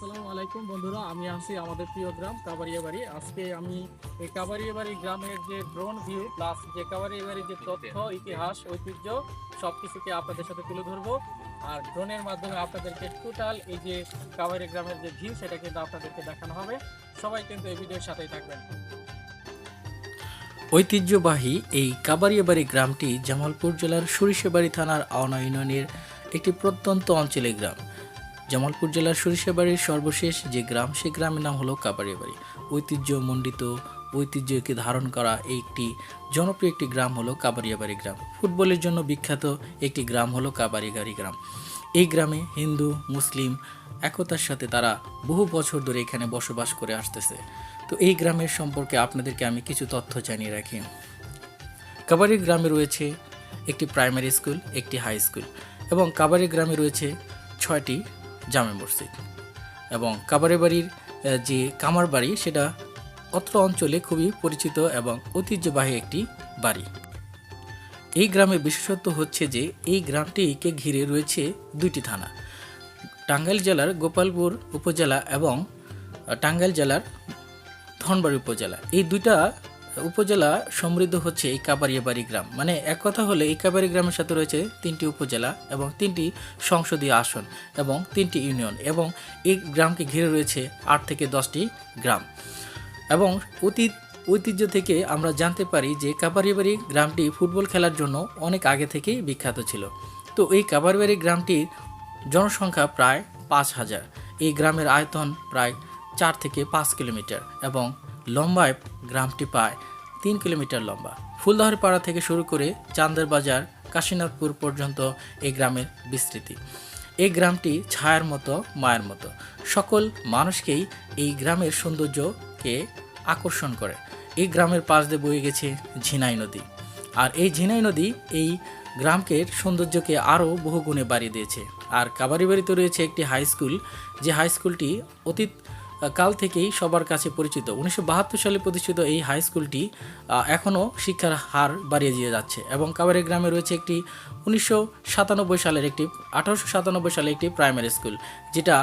আসসালামু আলাইকুম বন্ধুরা আমি আছি আমাদের প্রিয় গ্রাম কাবারিয়া বাড়ি আজকে আমি এই কাবারিয়া বাড়ি গ্রামের যে ড্রোন ভিউ প্লাস যে কাবারিয়া বাড়ির যে তথ্য ইতিহাস ঐতিহ্য সব কিছুকে আপনাদের সাথে তুলে ধরবো। আর ড্রোনের মাধ্যমে আপনাদেরকে টোটাল এই যে কাবারিয়া গ্রামের যে ভিউ সেটা কিন্তু আপনাদেরকে দেখানো হবে। সবাই কিন্তু এই ভিডিওর সাথেই থাকবেন। ঐতিহ্যবাহী এই কাবারিয়াবাড়ি গ্রামটি জামালপুর জেলার সরিষাবাড়ি থানার আওনা ইউনিয়নের একটি প্রত্যন্ত অঞ্চলের গ্রাম। জামালপুর জেলার সরিষাবাড়ির সর্বশেষ যে গ্রাম সেই গ্রামের নাম হলো কাবারিয়াবাড়ি ঐতিহ্যমণ্ডিত, ঐতিহ্যকে ধারণ করা একটি জনপ্রিয় একটি গ্রাম হলো কাবারিয়াবাড়ি গ্রাম। ফুটবলের জন্য বিখ্যাত একটি গ্রাম হলো কাবারিগাড়ি গ্রাম। এই গ্রামে হিন্দু, মুসলিম একতার সাথে তারা বহু বছর ধরে এখানে বসবাস করে আসতেছে। তো এই গ্রামের সম্পর্কে আপনাদেরকে আমি কিছু তথ্য জানিয়ে রাখি। কাবারি গ্রামে রয়েছে একটি প্রাইমারি স্কুল, একটি হাই স্কুল এবং কাবারি গ্রামে রয়েছে ছয়টি জামে মসজিদ। এবং কাবারি বাড়ির যে কামার বাড়ি, সেটা অত্র অঞ্চলে খুবই পরিচিত এবং ঐতিহ্যবাহী একটি বাড়ি। এই গ্রামের বিশেষত্ব হচ্ছে যে, এই গ্রামটিকে ঘিরে রয়েছে দুইটি থানা। টাঙ্গাইল জেলার গোপালপুর উপজেলা এবং টাঙ্গাইল জেলার ধনবাড়ি উপজেলা। এই দুইটা উপজেলা সমৃদ্ধ হচ্ছে এই কাবারিয়াবাড়ি গ্রাম। মানে এক কথা হলে এই কাবারি গ্রামের সাথে রয়েছে তিনটি উপজেলা এবং তিনটি সংসদীয় আসন এবং তিনটি ইউনিয়ন এবং এই গ্রামকে ঘিরে রয়েছে আট থেকে দশটি গ্রাম। এবং অতীত ঐতিহ্য থেকে আমরা জানতে পারি যে কাবারিবাড়ি গ্রামটি ফুটবল খেলার জন্য অনেক আগে থেকেই বিখ্যাত ছিল। তো এই কাবারিবাড়ি গ্রামটির জনসংখ্যা প্রায় পাঁচ হাজার। এই গ্রামের আয়তন প্রায় চার থেকে পাঁচ কিলোমিটার এবং লম্বায় গ্রামটি প্রায় তিন কিলোমিটার লম্বা। ফুলদহর পাড়া থেকে শুরু করে চান্দের বাজার, কাশীনাথপুর পর্যন্ত এই গ্রামের বিস্তৃতি। এই গ্রামটি ছায়ার মতো, মায়ের মতো। সকল মানুষকেই এই গ্রামের সৌন্দর্যকে আকর্ষণ করে। এই গ্রামের পাশ দিয়ে বয়ে গেছে ঝিনাই নদী। আর এই ঝিনাই নদী এই গ্রামকে সৌন্দর্যকে আরও বহুগুণে বাড়িয়ে দিয়েছে। আর কাবারিবাড়িতে রয়েছে একটি হাই স্কুল। যে হাই স্কুলটি অতীত কাল থেকেই সবার কাছে পরিচিত। উনিশশো বাহাত্তর সালে প্রতিষ্ঠিত এই হাই স্কুলটি এখনও শিক্ষার হার বাড়িয়ে দিয়ে যাচ্ছে এবং কাবারি গ্রামে রয়েছে একটি উনিশশো সাতানব্বই সালের একটি, আঠারোশো সাতানব্বই সালে একটি প্রাইমারি স্কুল যেটা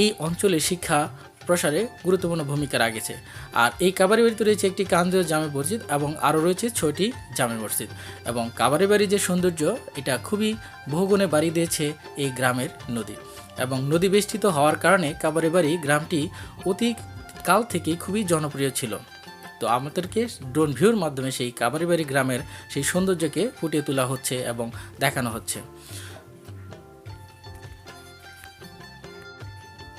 এই অঞ্চলে শিক্ষা প্রসারে গুরুত্বপূর্ণ ভূমিকা রাখেছে। আর এই কাবারি বাড়িতে রয়েছে একটি কান্দিও জামে মসজিদ এবং আরও রয়েছে ছয়টি জামে মসজিদ এবং কাবারি বাড়ির যে সৌন্দর্য, এটা খুবই বহুগুণে বাড়ি দিয়েছে এই গ্রামের নদী। এবং নদী বেষ্টিত হওয়ার কারণে কাবারে বাড়ি গ্রামটি অতি কাল থেকে খুবই জনপ্রিয় ছিল। তো আমাদেরকে ড্রোন ভিউর মাধ্যমে সেই কাবারিবাড়ি গ্রামের সেই সৌন্দর্যকে ফুটিয়ে তোলা হচ্ছে এবং দেখানো হচ্ছে।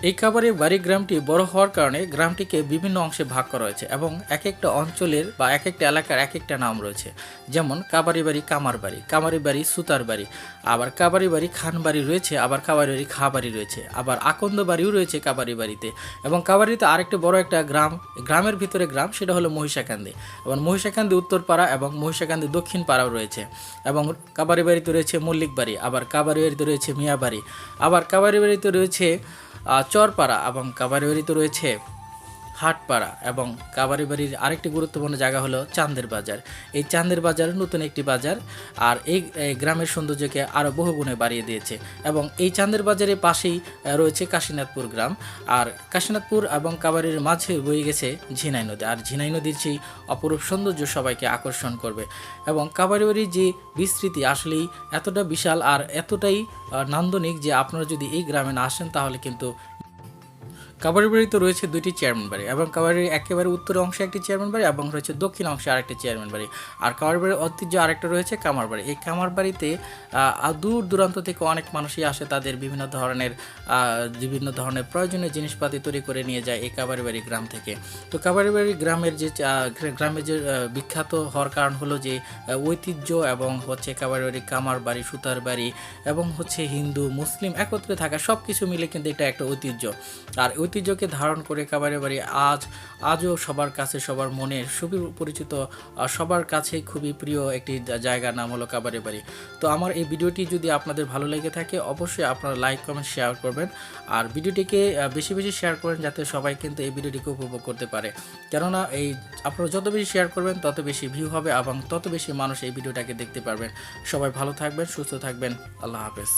এই কাবারি বাড়ি গ্রামটি বড় হওয়ার কারণে গ্রামটিকে বিভিন্ন অংশে ভাগ করা হয়েছে এবং এক একটা অঞ্চলের বা এক একটা এলাকার এক একটা নাম রয়েছে। যেমন কাবারি বাড়ি, কামার বাড়ি, কামারি বাড়ি, সুতার বাড়ি, আবার কাবারি বাড়ি, খান বাড়ি রয়েছে, আবার কাবারি বাড়ি, খা বাড়ি রয়েছে, আবার আকন্দ বাড়িও রয়েছে কাবারি বাড়িতে। এবং কাবারিতে আরেকটা বড় একটা গ্রাম, গ্রামের ভিতরে গ্রাম, সেটা হলো মহিষাকান্দি। এবং মহিষাকান্দি উত্তরপাড়া এবং মহিষাকান্দি দক্ষিণ পাড়াও রয়েছে। এবং কাবারি বাড়িতে রয়েছে মল্লিক বাড়ি, আবার কাবারি বাড়িতে রয়েছে মিয়া বাড়ি, আবার কাবারি বাড়িতে রয়েছে চরপাড়া এবং কাবারিবাড়িতে রয়েছে। হাটপাড়া এবং কাবারিবাড়ির আরেকটি গুরুত্বপূর্ণ জায়গা হলো চান্দের বাজার। এই চান্দের বাজার নতুন একটি বাজার আর এই গ্রামের সৌন্দর্যকে আরও বহুগুণে বাড়িয়ে দিয়েছে এবং এই চান্দের বাজারের পাশেই রয়েছে কাশীনাথপুর গ্রাম। আর কাশীনাথপুর এবং কাবারির মাঝে বয়ে গেছে ঝিনাই নদী। আর ঝিনাই নদীর সেই অপরূপ সৌন্দর্য সবাইকে আকর্ষণ করবে এবং কাবারিবাড়ির যে বিস্তৃতি আসলেই এতটা বিশাল আর এতটাই নান্দনিক যে আপনারা যদি এই গ্রামে না আসেন তাহলে কিন্তু কাবারি বাড়িতে রয়েছে দুইটি চেয়ারম্যান বাড়ি এবং কাবারির একেবারে উত্তর অংশে একটি চেয়ারম্যান বাড়ি এবং রয়েছে দক্ষিণ অংশে আরেকটি চেয়ারম্যান বাড়ি। আর কামার বাড়ির ঐতিহ্য আরেকটা রয়েছে কামার বাড়ি। এই কামার বাড়িতে দূর দূরান্ত থেকে অনেক মানুষই আসে তাদের বিভিন্ন ধরনের বিভিন্ন ধরনের প্রয়োজনীয় জিনিসপাতি তৈরি করে নিয়ে যায় এই কাবারি বাড়ি গ্রাম থেকে। তো কাবারি বাড়ি গ্রামের যে গ্রামের যে বিখ্যাত হওয়ার কারণ হলো যে ঐতিহ্য এবং হচ্ছে কাবারি বাড়ি কামার বাড়ি, সুতার বাড়ি এবং হচ্ছে হিন্দু, মুসলিম একত্রে থাকা সব কিছু মিলে কিন্তু এটা একটা ঐতিহ্য। আর ঐতিহ্যকে ধারণ করে কাবারি বাড়ি আজ, আজও সবার কাছে সবার মনে খুবই পরিচিত সবার কাছে খুবই প্রিয় একটি জায়গার নাম হলো কাবারি বাড়ি। তো আমার এই ভিডিওটি যদি আপনাদের ভালো লেগে থাকে, অবশ্যই আপনারা লাইক, কমেন্ট, শেয়ার করবেন। আর ভিডিওটিকে বেশি বেশি শেয়ার করেন যাতে সবাই কিন্তু এই ভিডিওটিকে উপভোগ করতে পারে। কেননা এই আপনারা যত বেশি শেয়ার করবেন, তত বেশি ভিউ হবে এবং তত বেশি মানুষ এই ভিডিওটাকে দেখতে পারবেন। সবাই ভালো থাকবেন, সুস্থ থাকবেন। আল্লাহ হাফেজ।